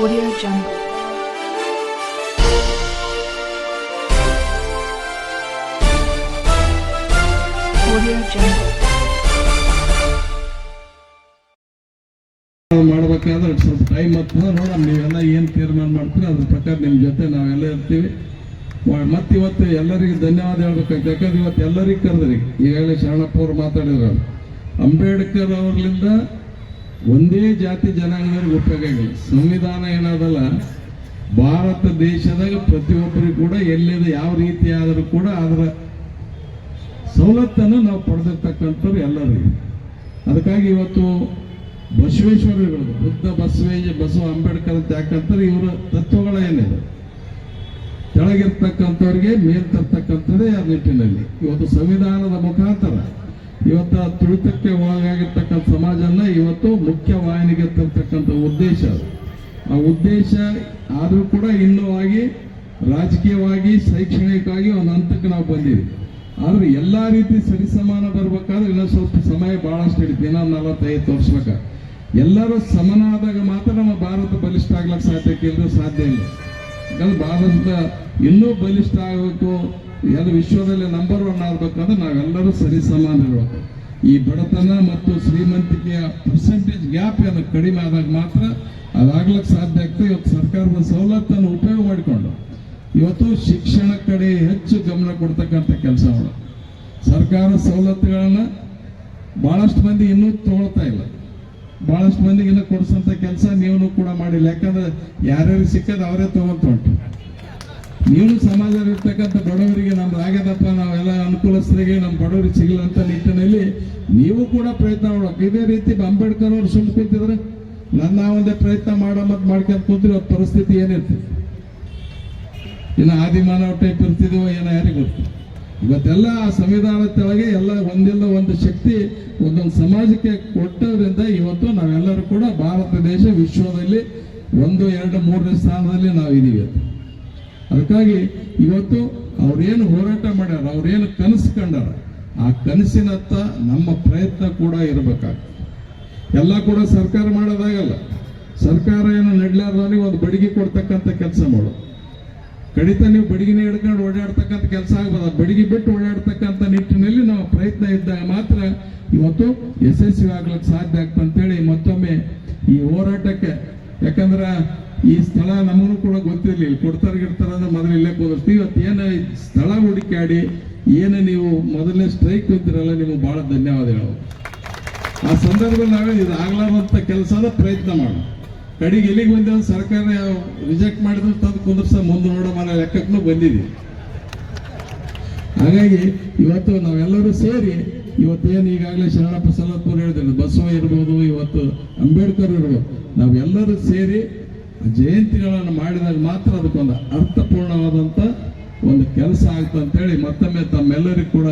Audio Jungle. ನಾವು ಮಾಡ್ಬೇಕಾದ್ರೆ ಸ್ವಲ್ಪ ಟೈಮ್ ಆಗ್ತದೆ ನೋಡೋಣ ನೀವೆಲ್ಲ ಏನು ತೀರ್ಮಾನ ಮಾಡ್ತೀರಿ, ಅದ್ರ ಪ್ರಕಾರ ನಿಮ್ಮ ಜೊತೆ ನಾವೆಲ್ಲ ಇರ್ತೀವಿ. ಮತ್ತೆ ಇವತ್ತು ಎಲ್ಲರಿಗೂ ಧನ್ಯವಾದ ಹೇಳ್ಬೇಕಾಗ್ತದೆ ಯಾಕಂದ್ರೆ ಇವತ್ತು ಎಲ್ಲರಿಗೂ ಕರೆದ್ರಿ. ಈಗಾಗಲೇ ಶರಣಪ್ಪ ಅವ್ರು ಮಾತಾಡಿದ್ರು ಅಂಬೇಡ್ಕರ್ ಅವ್ರಲಿಂದ ಒಂದೇ ಜಾತಿ ಜನಾಂಗದವ್ರಿಗೆ ಉಪಯೋಗ ಆಗಿಲ್ಲ ಸಂವಿಧಾನ ಏನದಲ್ಲ, ಭಾರತ ದೇಶದಾಗ ಪ್ರತಿಯೊಬ್ಬರಿಗೂ ಕೂಡ ಎಲ್ಲಿದೆ ಯಾವ ರೀತಿ ಆದರೂ ಕೂಡ ಅದರ ಸವಲತ್ತನ್ನು ನಾವು ಪಡೆದಿರ್ತಕ್ಕಂಥವ್ರು ಎಲ್ಲರಿಗೂ ಅದಕ್ಕಾಗಿ ಇವತ್ತು ಬಸವೇಶ್ವರಗಳು ಬುದ್ಧ ಬಸವೇಜ, ಬಸವ ಅಂಬೇಡ್ಕರ್ ಅಂತ ಯಾಕಂತಾರೆ, ಇವರ ತತ್ವಗಳ ಏನಿದೆ? ಕೆಳಗಿರ್ತಕ್ಕಂಥವ್ರಿಗೆ ಮೇಲ್ ತರ್ತಕ್ಕಂಥದ್ದೇ ಆ ನಿಟ್ಟಿನಲ್ಲಿ. ಇವತ್ತು ಸಂವಿಧಾನದ ಮುಖಾಂತರ ಇವತ್ತು ತುಳಿತಕ್ಕೆ ಒಳಗಾಗಿರ್ತಕ್ಕಂಥ ಸಮಾಜನ ಇವತ್ತು ಮುಖ್ಯ ವಾಹಿನಿಗೆ ತರ್ತಕ್ಕಂಥ ಉದ್ದೇಶ. ಆ ಉದ್ದೇಶ ಆದರೂ ಕೂಡ ಇನ್ನೂ ಆಗಿ ರಾಜಕೀಯವಾಗಿ, ಶೈಕ್ಷಣಿಕವಾಗಿ ಒಂದು ಹಂತಕ್ಕೆ ನಾವು ಬಂದಿದ್ವಿ ಆದರೆ ಎಲ್ಲಾ ರೀತಿ ಸರಿಸಮಾನ ಬರ್ಬೇಕಾದ್ರೆ ಇನ್ನೊಂದು ಸ್ವಲ್ಪ ಸಮಯ ಬಹಳಷ್ಟು ಹಿಡಿತು, ಇನ್ನೊಂದು ನಲವತ್ತೈದು ತೋರಿಸ್ಬೇಕ ಎಲ್ಲರೂ ಸಮನಾದಾಗ ಮಾತ್ರ ನಮ್ಮ ಭಾರತ ಬಲಿಷ್ಠ ಆಗ್ಲಿಕ್ಕೆ ಸಾಧ್ಯಕ್ಕೆ ಇಲ್ಲದೆ ಸಾಧ್ಯ ಇಲ್ಲ. ಯಾಕಂದ್ರೆ ಭಾರತ ಇನ್ನೂ ಬಲಿಷ್ಠ ಆಗಬೇಕು, ಎಲ್ಲ ವಿಶ್ವದಲ್ಲಿ ನಂಬರ್ ಒನ್ ಆಗ್ಬೇಕಂದ್ರೆ ನಾವೆಲ್ಲರೂ ಸರಿ ಸಮಾನ ಇರಬೇಕು. ಈ ಬಡತನ ಮತ್ತು ಶ್ರೀಮಂತಿಕೆಯ ಪರ್ಸೆಂಟೇಜ್ ಗ್ಯಾಪ್ ಏನು ಕಡಿಮೆ ಆದಾಗ ಮಾತ್ರ ಅದಾಗ್ಲಕ್ಕೆ ಸಾಧ್ಯ ಆಗ್ತದೆ. ಇವತ್ತು ಸರ್ಕಾರದ ಸವಲತ್ತನ್ನು ಉಪಯೋಗ ಮಾಡಿಕೊಂಡು ಇವತ್ತು ಶಿಕ್ಷಣ ಕಡೆ ಹೆಚ್ಚು ಗಮನ ಕೊಡ್ತಕ್ಕಂಥ ಕೆಲಸ ಮಾಡೋದು. ಸರ್ಕಾರ ಸವಲತ್ತುಗಳನ್ನು ಭಾಳಷ್ಟು ಮಂದಿ ಇನ್ನೂ ತೊಗೊಳ್ತಾ ಇಲ್ಲ. ಬಹಳಷ್ಟು ಮಂದಿಗೆಲ್ಲ ಕೊಡಿಸಂತ ಕೆಲಸ ನೀವು ಕೂಡ ಮಾಡಿಲ್ಲ. ಯಾಕಂದ್ರೆ ಯಾರ್ಯಾರು ಸಿಕ್ಕದ ಅವರೇ ತಗೊಂತ ಉಂಟು ನೀವು ಸಮಾಜದಲ್ಲಿ ಇರ್ತಕ್ಕಂಥ ಬಡವರಿಗೆ ನಮ್ದು ಆಗ್ಯದಪ್ಪ, ನಾವೆಲ್ಲ ಅನುಕೂಲಸ್ಥರಿಗೆ ನಮ್ಮ ಬಡವರಿಗೆ ಸಿಗಲ್ಲ ಅಂತ ನಿಟ್ಟಿನಲ್ಲಿ ನೀವು ಕೂಡ ಪ್ರಯತ್ನ ಮಾಡಬೇಕು. ಇದೇ ರೀತಿ ಅಂಬೇಡ್ಕರ್ ಅವ್ರು ಸುಮ್ಮನೆ ಕೂತಿದ್ರೆ ನನ್ನ ಒಂದೇ ಪ್ರಯತ್ನ ಮಾಡೋ ಮತ್ತು ಮಾಡ್ಕೊಂತ ಕೂತ್ರಿ ಅವ್ರ ಪರಿಸ್ಥಿತಿ ಏನಿರ್ತದೆ? ಇನ್ನು ಆದಿಮಾನವ ಟೈಪ್ ಇರ್ತಿದೀವೋ ಏನೋ ಯಾರಿಗೆ ಗೊತ್ತು? ಇವತ್ತೆಲ್ಲ ಸಂವಿಧಾನದ ಸಂವಿಧಾನ ತೆಳಗೆ ಎಲ್ಲ ಒಂದಿಲ್ಲ ಒಂದು ಶಕ್ತಿ, ಒಂದೊಂದು ಸಮಾಜಕ್ಕೆ ಕೊಟ್ಟದ್ರಿಂದ ಇವತ್ತು ನಾವೆಲ್ಲರೂ ಕೂಡ ಭಾರತ ದೇಶ ವಿಶ್ವದಲ್ಲಿ ಒಂದು, ಎರಡು, ಮೂರನೇ ಸ್ಥಾನದಲ್ಲಿ ನಾವು ಇದೀವಿ ಅದಕ್ಕಾಗಿ ಇವತ್ತು ಅವ್ರೇನು ಹೋರಾಟ ಮಾಡ್ಯಾರ, ಅವ್ರೇನು ಕನಸು ಕಂಡಾರ, ಆ ಕನಸಿನತ್ತ ನಮ್ಮ ಪ್ರಯತ್ನ ಕೂಡ ಇರಬೇಕಾಗ್ತದೆ. ಎಲ್ಲ ಕೂಡ ಸರ್ಕಾರ ಮಾಡೋದಾಗಲ್ಲ. ಸರ್ಕಾರ ಏನು ನಡ್ಲಾರ್ದವನಿಗೆ ಒಂದು ಬಡಿಗೆ ಕೊಡ್ತಕ್ಕಂಥ ಕೆಲಸ ಮಾಡೋದು ಕಡಿತ ನೀವು ಬಡಗಿನ ಹಿಡ್ಕೊಂಡು ಓಡಾಡ್ತಕ್ಕಂಥ ಕೆಲಸ ಆಗ್ಬೋದು. ಬಡಿಗೆ ಬಿಟ್ಟು ಓಡಾಡ್ತಕ್ಕಂಥ ನಿಟ್ಟಿನಲ್ಲಿ ನಾವು ಪ್ರಯತ್ನ ಇದ್ದಾಗ ಮಾತ್ರ ಇವತ್ತು ಯಶಸ್ವಿ ಆಗ್ಲಿಕ್ಕೆ ಸಾಧ್ಯ ಆಗ್ತದೆ ಅಂತೇಳಿ ಮತ್ತೊಮ್ಮೆ ಈ ಹೋರಾಟಕ್ಕೆ, ಯಾಕಂದ್ರೆ ಈ ಸ್ಥಳ ನಮಗೂ ಕೂಡ ಗೊತ್ತಿರಲಿಲ್ಲ. ಕೊಡ್ತಾರ ಗಿಡ್ತಾರ ಅಂದ್ರೆ ಮೊದಲು ಇಲ್ಲೇ ಇವತ್ತು ಏನು ಸ್ಥಳ ಹುಡುಕಾಡಿ, ಏನು ನೀವು ಮೊದಲನೇ ಸ್ಟ್ರೈಕ್ ಇದ್ದಿರಲ್ಲ, ನಿಮಗೆ ಬಹಳ ಧನ್ಯವಾದಗಳು. ಆ ಸಂದರ್ಭದಲ್ಲಿ ನಾವೇ ಇದು ಕೆಲಸದ ಪ್ರಯತ್ನ ಮಾಡೋಣ. ಕಡೆಗೆ ಎಲ್ಲಿಗೆ ಬಂದ ಸರ್ಕಾರ ರಿಜೆಕ್ಟ್ ಮಾಡಿದ್ರು ತಂದು ಕುಂದ್ರಸ, ಮುಂದೆ ನೋಡೋ ಮನೆ ಲೆಕ್ಕಕ್ಕೂ ಬಂದಿದೆ ಹಾಗಾಗಿ ಇವತ್ತು ನಾವೆಲ್ಲರೂ ಸೇರಿ, ಇವತ್ತೇನು ಈಗಾಗಲೇ ಶರಣ ಸಲತ್ಪುರ ಹೇಳಿದ್ರು ಬಸವ ಇರ್ಬೋದು, ಇವತ್ತು ಅಂಬೇಡ್ಕರ್ ಇರ್ಬೋದು, ನಾವೆಲ್ಲರೂ ಸೇರಿ ಜಯಂತಿಗಳನ್ನು ಮಾಡಿದಾಗ ಮಾತ್ರ ಅದಕ್ಕೊಂದು ಅರ್ಥಪೂರ್ಣವಾದಂಥ ಒಂದು ಕೆಲಸ ಆಗ್ತಂತೇಳಿ ಮತ್ತೊಮ್ಮೆ ತಮ್ಮೆಲ್ಲರಿಗೂ ಕೂಡ